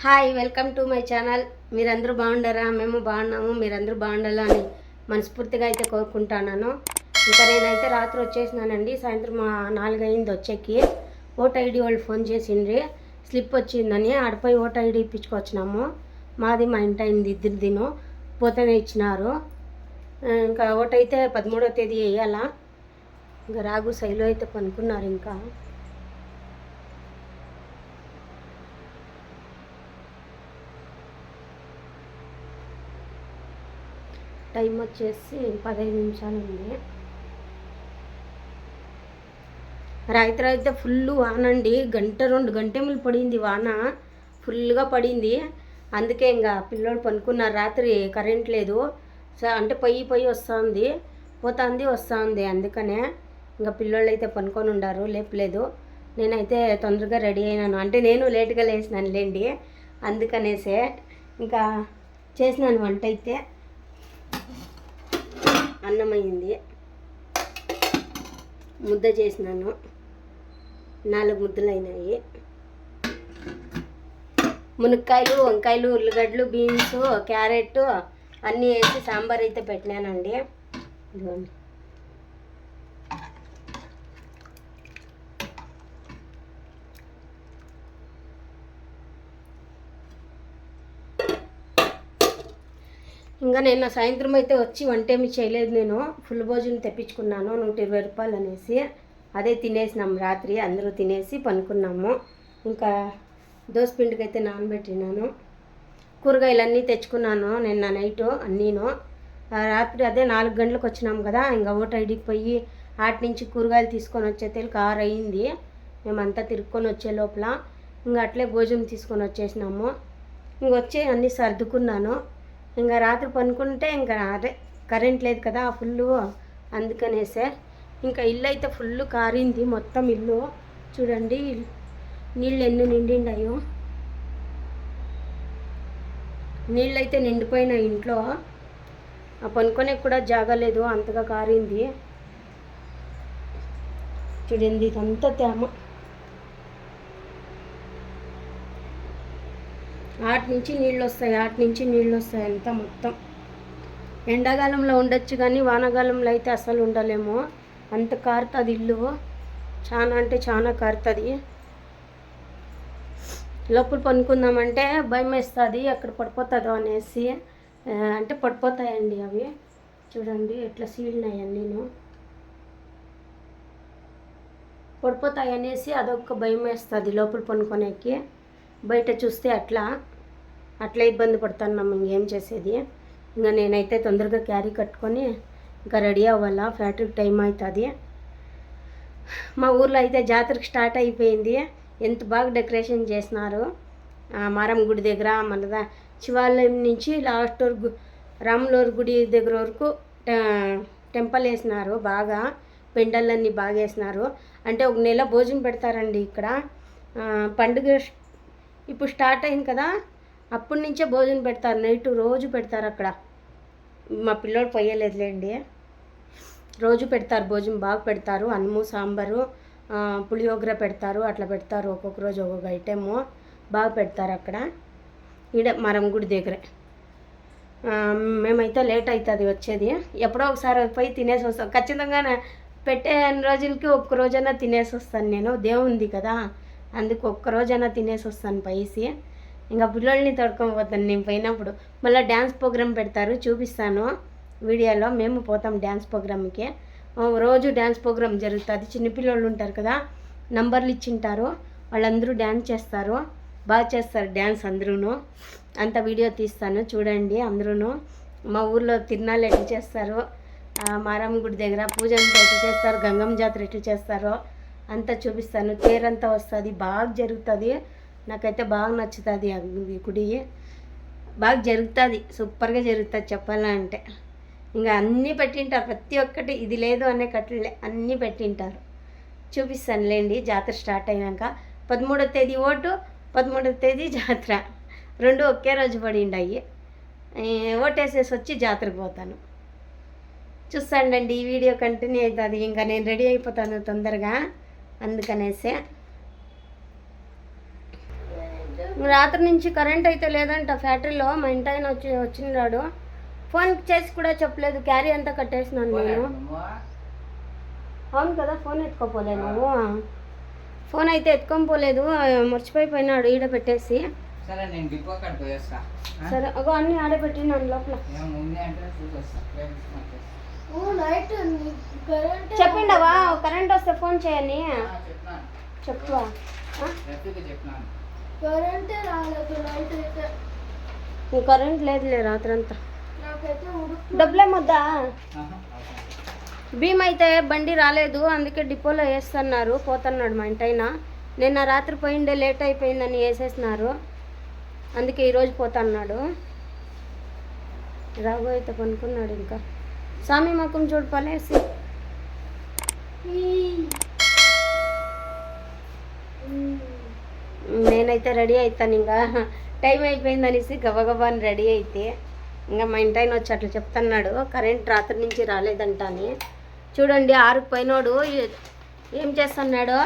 Hi welcome to my channel. మీరందరూ బాగుండారా? మేము బాగున్నాము. మీరందరూ బాగుండాలని మనస్ఫూర్తిగా అయితే కోరుకుంటున్నాను. ఇంకా నేనైతే రాత్రి వచ్చేసినానండి. సాయంత్రం నాలుగైంది వచ్చేకి. ఓట్ ఐడి వాళ్ళు ఫోన్ చేసిండ్రి. స్లిప్ వచ్చిందని ఆడపై ఓట్ ఐడి ఇప్పించుకొచ్చినాము. మాది మా ఇంటి అయింది ఇద్దరు దిను పోతేనే ఇచ్చినారు. ఇంకా ఓటైతే పదమూడో తేదీ వేయాలా. ఇంకా రాగు శైలు అయితే పనుకున్నారు ఇంకా. టైం వచ్చేసి పదహైదు నిమిషాలు ఉంది. రాత్రి అయితే ఫుల్ వాన అండి. గంట రెండు గంటెములు పడింది వాన. ఫుల్గా పడింది. అందుకే ఇంకా పిల్లోడు పనుకున్నారు రాత్రి కరెంట్ లేదు. సో అంటే పొయ్యి పొయ్యి వస్తుంది. పోతుంది వస్తుంది. అందుకనే ఇంకా పిల్లోళ్ళు అయితే పనుకొని ఉండారు. లేపలేదు. నేనైతే తొందరగా రెడీ అయినాను. అంటే నేను లేట్గా లేచినాను లేండి అందుకనేసే ఇంకా చేసినాను వంట అయితే. అన్నం అయింది ముద్ద చేసినాను. నాలుగు ముద్దలు అయినాయి మునక్కాయలు వంకాయలు ఉల్లిగడ్డలు బీన్స్ క్యారెట్ అన్నీ వేసి సాంబార్ అయితే పెట్టినానండి. ఇదిగోండి. ఇంకా నిన్న సాయంత్రం అయితే వచ్చి వంట ఏమి చేయలేదు నేను. ఫుల్ భోజనం తెప్పించుకున్నాను నూట ఇరవై రూపాయలు అనేసి. అదే తినేసినాం రాత్రి అందరూ తినేసి పనుకున్నాము. ఇంకా దోసపిండికి అయితే నానబెట్టినాను. కూరగాయలన్నీ తెచ్చుకున్నాను నిన్న నైట్ అన్నీను. రాత్రి అదే నాలుగు గంటలకు వచ్చినాం కదా ఇంకా ఓట ఐడికి పోయి ఆటి నుంచి కూరగాయలు తీసుకొని వచ్చే తెలకు ఆరు అయింది. మేమంతా తిరుక్కొని వచ్చే లోపల. ఇంకా అట్లే భోజనం తీసుకొని వచ్చేసినాము. ఇంక వచ్చి అన్నీ సర్దుకున్నాను. ఇంకా రాత్రి పనుకుంటే ఇంకా అదే కరెంట్ లేదు కదా ఫుల్ అందుకనేసే. ఇంకా ఇల్లు అయితే ఫుల్ కారింది మొత్తం ఇల్లు. చూడండి నీళ్ళు ఎన్ని నిండిండాయో నీళ్ళు అయితే నిండిపోయినాయి ఇంట్లో. ఆ పనుకొనే కూడా జాగలేదు అంతగా కారింది. చూడండి ఇదంతా తేమ. ఆటి నుంచి నీళ్ళు వస్తాయి ఆటి నుంచి నీళ్ళు వస్తాయి అంతా మొత్తం. ఎండాకాలంలో ఉండొచ్చు కానీ వానాకాలంలో అయితే అసలు ఉండలేము. అంత కారుతుంది ఇల్లు. చాలా అంటే చాలా కారుతుంది. లోపల పనుకుందామంటే భయం వేస్తుంది అక్కడ పడిపోతుందో అనేసి. అంటే పడిపోతాయండి అవి. చూడండి ఎట్లా సీలినాయి నేను. పడిపోతాయి అనేసి అదొక భయం వేస్తుంది లోపల పనుకోనేకి. బయట చూస్తే అట్లా అట్లా ఇబ్బంది పడుతున్నాం ఇంకేం చేసేది. ఇంకా నేనైతే తొందరగా క్యారీ కట్టుకొని ఇంకా రెడీ అవ్వాలా ఫ్యాక్టరీకి టైం అవుతుంది మా ఊర్లో అయితే జాతరకు స్టార్ట్ అయిపోయింది. ఎంత బాగా డెకరేషన్ చేసినారు. మారం గుడి దగ్గర మన శివాలయం నుంచి లాస్ట్ వరకు రాములూరు గుడి దగ్గర వరకు టెంపుల్ వేసినారు బాగా పెండలన్నీ బాగా వేసినారు. అంటే ఒక నెల భోజనం పెడతారండి ఇక్కడ. పండుగ ఇప్పుడు స్టార్ట్ అయింది కదా అప్పటి నుంచే భోజనం పెడతారు నైట్ రోజు పెడతారు అక్కడ. మా పిల్లోడు పోయలేదులేండి రోజు పెడతారు భోజనం బాగా పెడతారు అన్నము సాంబారు ఆ, పులిహోగర పెడతారు అట్లా పెడతారు ఒక్కొక్క రోజు ఒక్కొక్క ఐటెము బాగా పెడతారు అక్కడ. ఈడ మరంగుడి దగ్గరే. మేమైతే లేట్ అవుతుంది వచ్చేది. ఎప్పుడో ఒకసారి పోయి తినేసి వస్తాం. ఖచ్చితంగా పెట్టే రోజులకి ఒక్క రోజైనా తినేసి వస్తాను నేను. దేవుంది కదా. అందుకు ఒక్కరోజైనా తినేసి వస్తాను పైసి. ఇంకా పిల్లల్ని తడుకోపోతాను నేను పోయినప్పుడు. మళ్ళీ డ్యాన్స్ ప్రోగ్రామ్ పెడతారు చూపిస్తాను వీడియోలో. మేము పోతాం డ్యాన్స్ ప్రోగ్రామ్కి. రోజు డ్యాన్స్ ప్రోగ్రామ్ జరుగుతుంది. చిన్నపిల్లలు ఉంటారు కదా నంబర్లు ఇచ్చింటారు. వాళ్ళందరూ డ్యాన్స్ చేస్తారు. బాగా చేస్తారు డ్యాన్స్ అందరూను. అంత వీడియో తీస్తాను చూడండి అందరూను. మా ఊర్లో తిరునాళ్ళు ఎట్లా చేస్తారు? మారమ్మ గుడి దగ్గర పూజ అంతా ఎట్లా చేస్తారు? గంగమ్మ జాతర ఎట్లా చేస్తారో? అంతా చూపిస్తాను. తేరంతా వస్తుంది. బాగా జరుగుతుంది. నాకైతే బాగా నచ్చుతుంది అది గుడి. బాగా జరుగుతుంది. సూపర్గా జరుగుతుంది చెప్పాలంటే ఇంకా అన్నీ పెట్టింటారు. ప్రతి ఒక్కటి ఇది లేదు అనే కట్టలే. అన్నీ పెట్టింటారు. చూపిస్తానులేండి జాతర స్టార్ట్ అయినాక. పదమూడో తేదీ ఓటు పదమూడవ తేదీ జాతర. రెండు ఒకే రోజు పడిండాయి. ఈ ఓటేసేసి వచ్చి జాతరకు పోతాను. చూస్తాండండి. ఈ వీడియో కంటిన్యూ అవుతుంది. ఇంకా నేను రెడీ అయిపోతాను తొందరగా. అందుకనేసే. రాత్రి నుంచి కరెంట్ అయితే లేదంట ఫ్యాక్టరీలో మా ఇంటి ఆయన వచ్చి వచ్చినాడు ఫోన్ చేసి కూడా చెప్పలేదు క్యారీ అంతా కట్టేసినాను నేను. అవును కదా ఫోన్ ఎత్తుకోపోలేదు నువ్వు. ఫోన్ అయితే ఎత్తుకొని పోలేదు మర్చిపోయి పోయినాడు ఈడ పెట్టేసి. సరే నేను డిపో కాడ పోయేస్తా ఆ? సరే అగో అన్నీ ఆడే పెట్టినాను లోపల చెప్పిండవా కరెంట్ వస్తే ఫోన్ చేయని అయితే. నీ కరెంట్ లేదులే రాత్రంతా. డబ్బులేమొద్దా. భీమ్ అయితే బండి రాలేదు అందుకే డిపోలో వేస్తున్నారు పోతున్నాడు మా ఇంటైన. నిన్న రాత్రి పోయిండే లేట్ అయిపోయిందని వేసేసినారు. అందుకే ఈరోజు పోతున్నాడు. రాఘు అయితే కొనుక్కున్నాడు ఇంకా. స్వామి మకం చూడు పలేసి. నేనైతే రెడీ అవుతాను ఇంకా. టైం అయిపోయింది అనేసి గబగబా అని రెడీ అయితే. ఇంకా మా ఇంటాయన వచ్చి అట్లా చెప్తున్నాడు కరెంట్ రాత్రి నుంచి రాలేదంట అని చూడండి ఆరుకు పోయినోడు ఏ- చేస్తున్నాడు?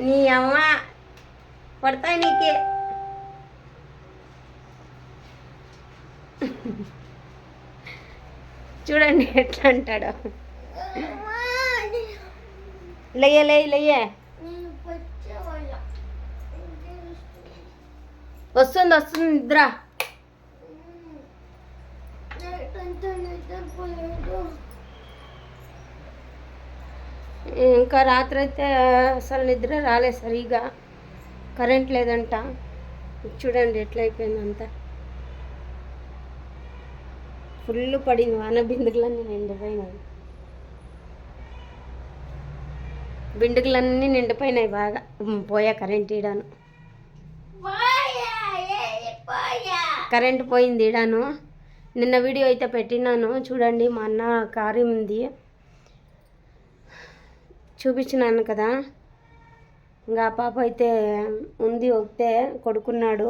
నీ అమ్మ పడతాయి నీకే. చూడండి ఎట్లా అంటాడు. లయ్యే లయ్య లయ్యే. వస్తుంది వస్తుంది నిద్ర. ఇంకా రాత్రి అయితే అసలు నిద్ర రాలేదు సరిగా. కరెంట్ లేదంట. చూడండి ఎట్లయిపోయిందంతా. ఫుల్ పడింది వాన బిందుకులన్నీ నిండిపోయినాయి. బిండుగులన్నీ నిండిపోయినాయి బాగా. పోయా కరెంట్ పోయా కరెంట్ పోయింది ఈడాను. నిన్న వీడియో అయితే పెట్టినాను. చూడండి మా అన్న కారు ఉంది. చూపించినాను కదా. ఇంకా ఆ పాప అయితే ఉంది ఒకటే కొడుకున్నాడు.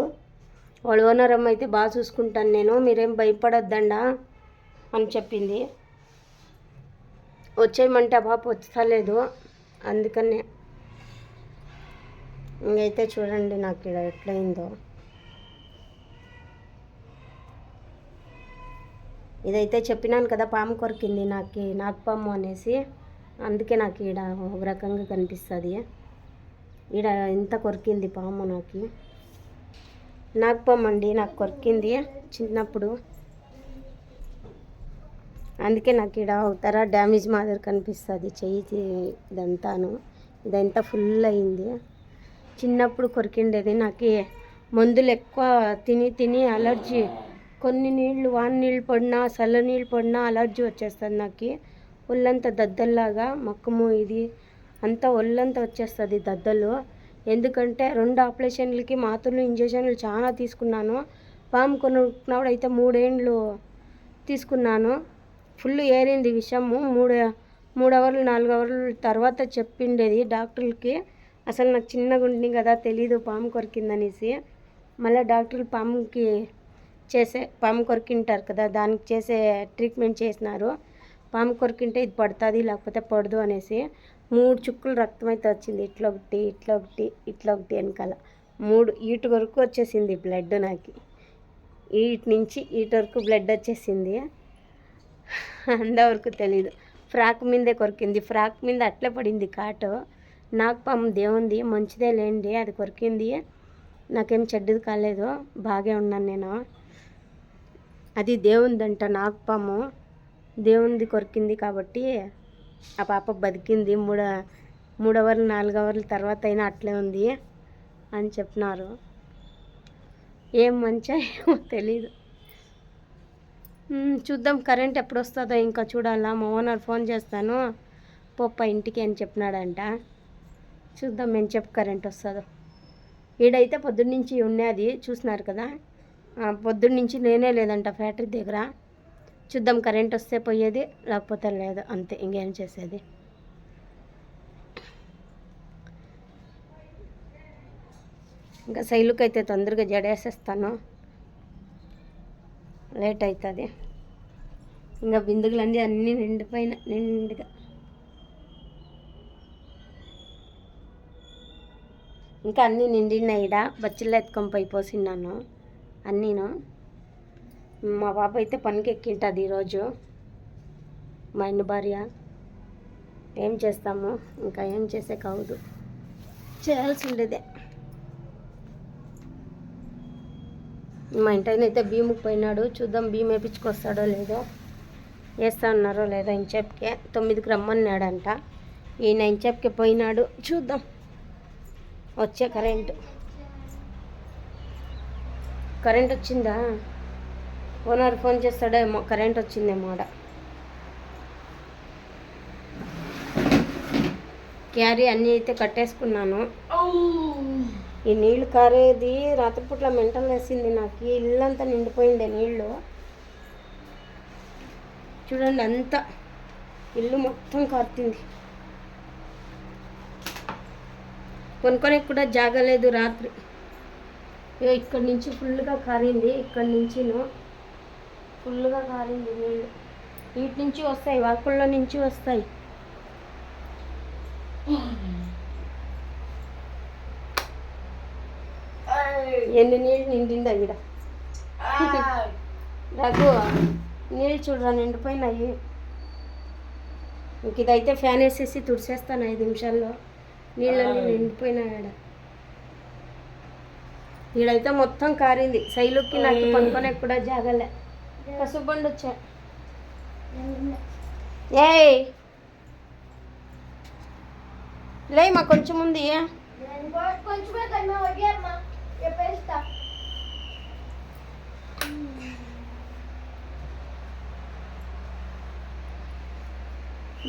వాళ్ళ ఓనర్ అమ్మ అయితే బాగా చూసుకుంటాను నేను. మీరేం భయపడొద్దండా. అని చెప్పింది. వచ్చేయమంటే ఆ పాప వచ్చలేదు అందుకనే ఇంకైతే చూడండి నాకు ఇక్కడ ఎట్లయిందో. ఇదైతే చెప్పినాను కదా పాము కొరికింది నాకు నాగపాము అనేసి. అందుకే నాకు ఈడ ఒక రకంగా కనిపిస్తుంది. ఈడ ఎంత కొరికింది పాము నాకు. నాగపాము అండి నాకు కొరికింది చిన్నప్పుడు. అందుకే నాకు ఈడ అవుతారా డ్యామేజ్ మాదిరి కనిపిస్తుంది. చెయ్యి ఇదంతాను. ఇదంతా ఫుల్ అయింది. చిన్నప్పుడు కొరికిండేది. నాకు మందులు ఎక్కువ తిని తిని అలర్జీ కొన్ని నీళ్ళు వాన నీళ్ళు పడినా చల్ల నీళ్ళు పడినా అలర్జీ వచ్చేస్తుంది నాకు. ఒళ్ళంతా దద్దల్లాగా మొక్కము ఇది అంతా ఒళ్ళంతా వచ్చేస్తుంది దద్దలు. ఎందుకంటే రెండు ఆపరేషన్లకి మాత్రలు ఇంజక్షన్లు చాలా తీసుకున్నాను. పాము కొనుక్కున్నప్పుడు అయితే మూడేండ్లు తీసుకున్నాను. ఫుల్ ఏరింది విషము. మూడు మూడు అవర్లు నాలుగు అవర్లు తర్వాత చెప్పిండేది డాక్టర్లకి. అసలు నాకు చిన్నగా ఉంది కదా తెలీదు పాము కొరికిందనేసి. మళ్ళీ డాక్టర్లు పాముకి చేసే పాము కొరికింటారు కదా దానికి చేసే ట్రీట్మెంట్ చేసినారు. పాము కొరికింటే ఇది పడుతుంది లేకపోతే పడదు అనేసి. మూడు చుక్కలు రక్తం అయితే వచ్చింది ఇట్లా ఒకటి ఇట్లా ఒకటి ఇట్లా ఒకటి వెనకాల. మూడు ఈటు వరకు వచ్చేసింది బ్లడ్ నాకు. ఈటి నుంచి ఈటు వరకు బ్లడ్ వచ్చేసింది. అంతవరకు తెలీదు. ఫ్రాక్ మీదే కొరికింది. ఫ్రాక్ మీద అట్లే పడింది కాటు. నాకు పాము దేవుంది మంచిదే లేండి అది కొరికింది. నాకేం చెడ్డది కాలేదు బాగే ఉన్నాను నేను. అది దేవుందంట నాకు పాము దేవుంది కొరికింది కాబట్టి ఆ పాప బతికింది. మూడ మూడు అవర్లు నాలుగు అవర్ల తర్వాత అయినా అట్లే ఉంది అని చెప్పినారు. ఏం మంచి ఏమో తెలీదు. చూద్దాం. కరెంట్ ఎప్పుడు వస్తుందో ఇంకా చూడాలా. మా ఓనర్ ఫోన్ చేస్తాను. పొప్ప ఇంటికి అని చెప్పినాడంట. చూద్దాం మేము చెప్పు కరెంట్ వస్తుందో. ఈడైతే పొద్దున్నుంచి ఉన్నది. చూసినారు కదా? పొద్దున్నుంచి నేనే లేదంట ఫ్యాక్టరీ దగ్గర. చూద్దాం కరెంట్ వస్తే పోయేది లేకపోతే లేదు. అంతే ఇంకేం చేసేది? ఇంకా శైలుకైతే అయితే తొందరగా జడేసేస్తాను. లేట్ అవుతుంది. ఇంకా బిందుగులన్నీ అన్నీ నిండిపోయిన నిండుగా. ఇంకా అన్నీ నిండినాయి ఇడ బచ్చిల్లో ఎత్తుకొని పోయి పోసిన్నాను. అన్నీను. మా పాప అయితే పనికి ఎక్కింటుంది ఈరోజు. మా ఇంటి భార్య. ఏం చేస్తాము? ఇంకా ఏం చేసే కాదు. చేయాల్సి ఉండేదే. మా ఇంటి అయితే భీముకి పోయినాడు. చూద్దాం భీమ్ వేపించుకొస్తాడో లేదో వేస్తా ఉన్నారో లేదో ఇంచెప్కే తొమ్మిదికి రమ్మన్నాడంట. ఈయన ఇంచెప్కి పోయినాడు. చూద్దాం. వచ్చే కరెంటు. కరెంట్ వచ్చిందా? ఓనర్ ఫోన్ చేస్తాడేమో కరెంట్ వచ్చిందేమో ఆడ. క్యారీ అన్నీ అయితే కట్టేసుకున్నాను. ఈ నీళ్ళు కారేది రాత్రిపూట్ల మెంటల్ వేసింది నాకు. ఇల్లంతా నిండిపోయింది నీళ్ళు చూడండి అంతా ఇల్లు మొత్తం కారుతుంది. కొనుక్కొని కూడా జాగలేదు రాత్రి. ఇక్కడి నుంచి ఫుల్గా కారింది ఇక్కడి నుంచిను ఫుల్గా కారింది నీళ్ళు వీటి నుంచి వస్తాయి వాకుల్లో నుంచి వస్తాయి. ఎన్ని నీళ్ళు నిండిందా ఈడ. రఘు నీళ్ళు చూడరా నిండిపోయినాయి. ఇంక ఇదైతే ఫ్యాన్ వేసేసి తుడిసేస్తాను ఐదు నిమిషాల్లో. నీళ్ళన్నీ నిండిపోయినాయి ఆడ ఈడైతే మొత్తం కారింది. సైలుకి నాకు పనుకొని కూడా జాగలే. కసుబండి వచ్చా. ఏయ్! లేమ్మా కొంచెం ఉంది చెప్పేస్తా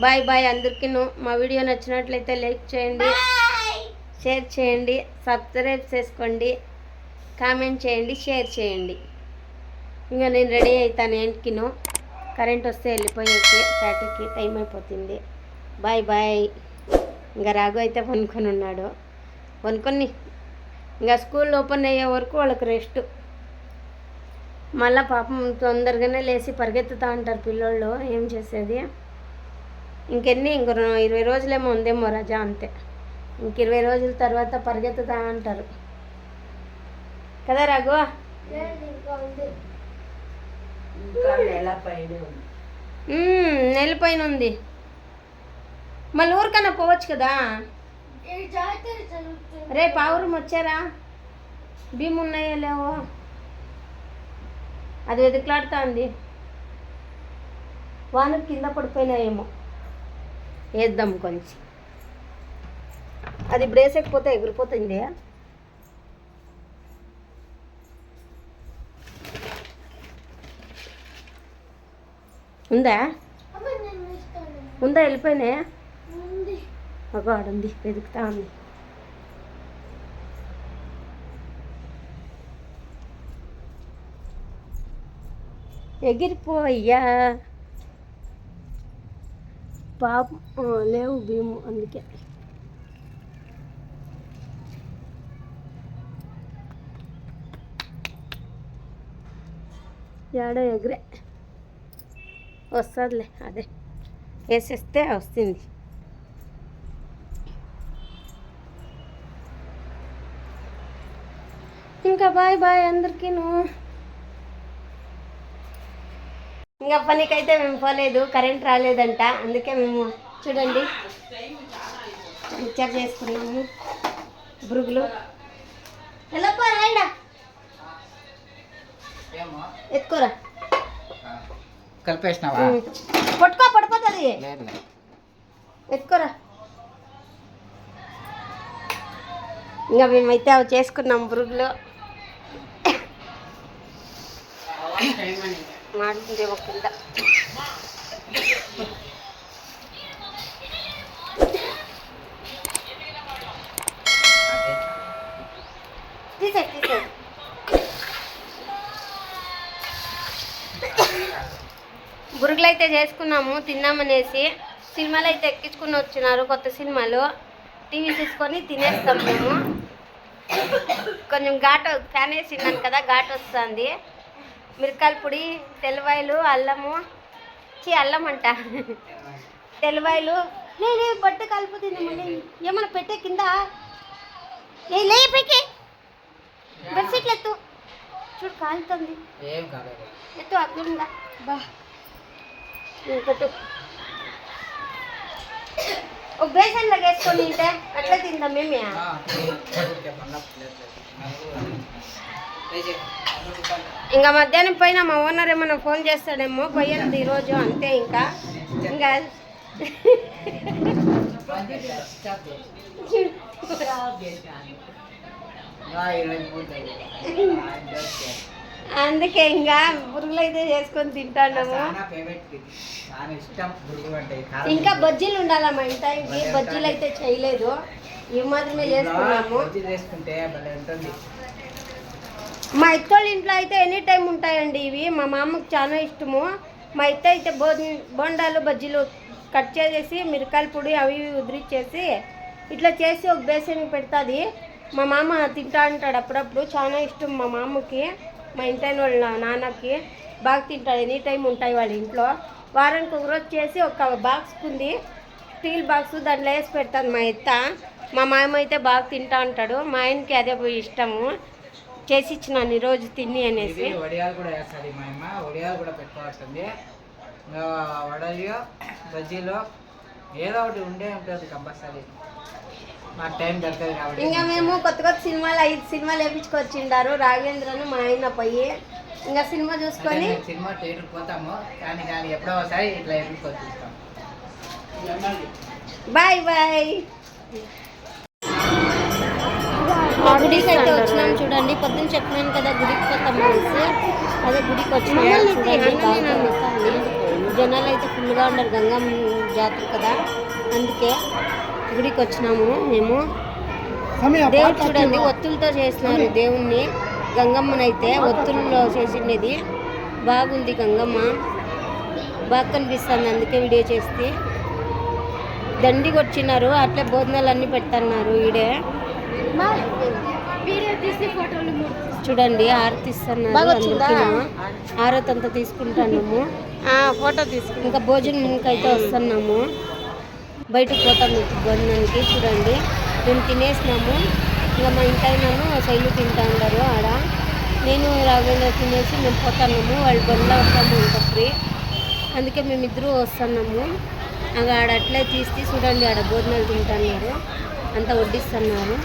బాయ్ బాయ్ అందరికీ మా వీడియో నచ్చినట్లయితే లైక్ చేయండి షేర్ చేయండి సబ్స్క్రైబ్ చేసుకోండి కామెంట్ చేయండి షేర్ చేయండి. ఇంకా నేను రెడీ అవుతాను ఏంటికిను కరెంట్ వస్తే వెళ్ళిపోయేకి ఫ్యాక్టరీకి టైం అయిపోతుంది. Bye bye. ఇంకా రాఘు అయితే పనుకొని ఉన్నాడు. పనుకొని ఇంకా స్కూల్ ఓపెన్ అయ్యే వరకు వాళ్ళకి రెస్ట్. మళ్ళీ పాపం తొందరగానే లేచి పరిగెత్తుతూ ఉంటారు పిల్లోళ్ళు ఏం చేసేది? ఇంకెన్ని ఇంక ఇరవై రోజులేమో ఉందేమో రజా అంతే. ఇంక ఇరవై రోజుల తర్వాత పరిగెత్తుతా అంటారు. కదా రఘు? ఇంకా ఉంది. నెల పైన మళ్ళీ ఊరికన్నా పోవచ్చు కదా? రేపు ఆవురం వచ్చారా? భీము ఉన్నాయో లేవో? అది వెతుకులాడుతా ఉంది వానకు కింద పడిపోయినాయేమో. వేద్దాం కొంచెం. అది బ్రేస్ ఎగిరిపోతుంది ఉందా? ఉందా? వెళ్ళిపోయినాయా? మగాడుంది వెతుకుతా ఉంది ఎగిరిపోయ్యా పాపం ఆ, లేవు భీము అందుకే ఏడో ఎగిరే వస్తుందిలే అదే వేసేస్తే వస్తుంది ఇంకా బాయ్ బాయ్ అందరికీను. ఇంకా పనికైతే మేము పోలేదు కరెంట్ రాలేదంట అందుకే మేము చూడండి. మిక్చర్ చేసుకున్నాము బురుగులు. ఎలా రాయడా ఎత్తుకోరా. కలిపేసినావా. పట్టుకో పడిపోతుంది. ఎత్తుకోరా. ఇంకా మేమైతే అవి చేసుకున్నాం బురుగులు. మాడుతుంది అయితే చేసుకున్నాము తిన్నామనేసి సినిమాలు అయితే ఎక్కించుకుని వచ్చినారు కొత్త సినిమాలు. టీవీ చూసుకొని తినేస్తాం మేము. కొంచెం ఘాటు ఫ్యాన్ వేసినాను కదా ఘాటు వస్తుంది. మిరకాయల పొడి తెల్లవాయలు అల్లము చీ అల్లం అంట తెల్లవాయలు నేను బట్ట కలుపుతుంది మళ్ళీ ఏమన్నా పెట్టే కింద లే పైకి బెడ్షీట్లు ఎత్తు చూడు కాలుతుంది ఎత్తు అక్కడ బా ఇంకొట్టు ఒక బేసన్లో వేసుకొని తింటే అట్లా తిందాం మేమే ఇంకా మధ్యాహ్నం పైన మా ఓనర్ ఏమన్నా ఫోన్ చేస్తాడేమో పోయేది ఈరోజు అంతే ఇంకా. ఇంకా అందుకే ఇంకా పురుగులు అయితే చేసుకొని తింటాము ఇంకా. బజ్జీలు ఉండాలా మా ఇంట ఇంక బజ్జీలు అయితే చేయలేదు. ఇవి మాత్రమే చేసుకున్నాము. మా ఇత్తోళ్ళ ఇంట్లో అయితే ఎనీ టైం ఉంటాయండి ఇవి. మా మామకు చాలా ఇష్టము. మా ఇత్త అయితే బో బోండాలు బజ్జీలు కట్ చేసేసి మిరకాయల పొడి అవి ఇవి ఉదిరిచ్చేసి ఇట్లా చేసి ఒక బేసన్ పెడుతుంది. మా మామ తింటా అంటాడు అప్పుడప్పుడు. చాలా ఇష్టం మా మామకి మా ఇంటైన వాళ్ళ నాన్నకి. బాగా తింటాడు. ఎనీ టైం ఉంటాయి వాళ్ళ ఇంట్లో. వారానికి ఒక రోజు చేసి ఒక బాక్స్ ఉంది స్టీల్ బాక్స్ దాంట్లో వేసి పెడతాను మా ఇత్త. మా మామ అయితే బాగా తింటా అంటాడు. మా ఆయనకి అదే పోయి ఇష్టము. చేసి ఇచ్చినాను ఈరోజు తిని అనేసి. వడియాలు కూడా వేస్తుంది మా అమ్మ. వడియాలు కూడా పెట్టుకోవాల్సింది. వడలు బజ్జీలు ఏదో ఒకటి ఉండే ఉంటుంది కంపల్సరీ. మాకు టైం దొరకదు కాబట్టి. ఇంకా మేము కొత్త కొత్త సినిమాలు ఐదు సినిమాలు వేపించుకొచ్చిండారు. రాఘవేంద్రను మా ఆయన పోయి. ఇంకా సినిమా చూసుకొని సినిమా థియేటర్ పోతాము. కానీ కానీ ఎప్పుడో ఒకసారి ఇట్లా చూస్తాం. Bye bye. గుడికి అయితే వచ్చినాం చూడండి. పొద్దున్న చెప్పినాను కదా గుడికి పోతాం అనేసి. అదే గుడికి వచ్చినాం చూడండి. జనాలు అయితే ఫుల్గా ఉన్నారు. గంగమ్మ జాతర కదా. అందుకే గుడికి వచ్చినాము మేము. దేవుడు చూడండి ఒత్తులతో చేసినారు దేవుణ్ణి. గంగమ్మనైతే ఒత్తుల్లో చేసిండేది. బాగుంది గంగమ్మ. బాగా కనిపిస్తుంది. అందుకే వీడియో చేస్తే. దండి కొచ్చినారు అట్లే భోజనాలు అన్ని పెడుతున్నారు ఈడే. చూడండి ఇస్తున్నారు అందుకే ఆరతి అంతా తీసుకుంటున్నాము. ఫోటో తీసుకు ఇంకా భోజనం అయితే వస్తున్నాము. బయటకు పోతాము ఇప్పుడు భోజనానికి చూడండి. మేము తినేసినాము. ఇంకా మా ఇంటైనాను శైలు తింటా ఉన్నారు ఆడ. నేను రాఘవేంద్ర తినేసి మేము పోతున్నాము వాళ్ళు బండ్లో వస్తాము ఇంకా ఫ్రీ. అందుకే మేమిద్దరూ వస్తున్నాము. ఇంకా ఆడ అట్లే తీసి తీసి చూడండి ఆడ భోజనాలు తింటున్నారు అంతా వడ్డిస్తున్నారు.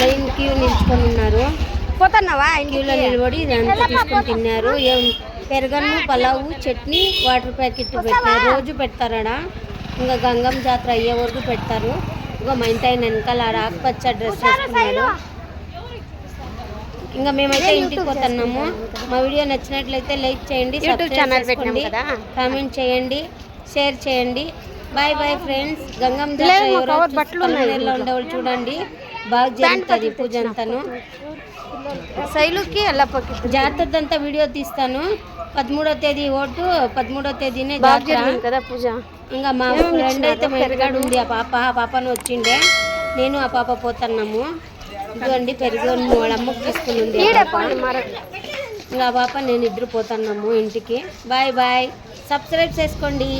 లైన్ క్యూ నిల్చుకొని ఉన్నారు. పోతున్నావా క్యూలో నిలబడి ఇదంతా తీసుకొని తిన్నారు. ఏం పెరగన్ను పలావు చట్నీ వాటర్ ప్యాకెట్ పెట్టారు. రోజు పెడతారాడ ఇంకా గంగమ్మ జాతర అయ్యే వరకు పెడతారు. ఇంకా మా ఇంటి ఆయన వెనకాల ఆకుపచ్చ డ్రెస్ వేసుకున్నాడు. ఇంకా మేమైతే ఇంటికి పోతున్నాము. మా వీడియో నచ్చినట్లయితే లైక్ చేయండి చేసుకోండి. కామెంట్ చేయండి షేర్ చేయండి. Bye bye friends. గంగమ్మ జాతర ఎవరో ఉండేవాళ్ళు చూడండి. బాగా జరుగుతుంది పూజ అంతాను శైలుకి ఎల్లప్పకి జాతరదంతా వీడియో తీస్తాను. పదమూడో తేదీ ఓటు పదమూడో తేదీనే జాతర. కదా పూజ. ఇంకా మా ఫ్రెండ్ అయితే మా ఇంటికాడ ఉంది ఆ పాప ఆ పాపను వచ్చిండే. నేను ఆ పాప పోతున్నాము. ఇదిగోండి పెరుగు వాళ్ళ అమ్మకు తీసుకుని. ఇంకా ఆ పాప నేను ఇద్దరు పోతున్నాము ఇంటికి. Bye bye. సబ్స్క్రైబ్ చేసుకోండి.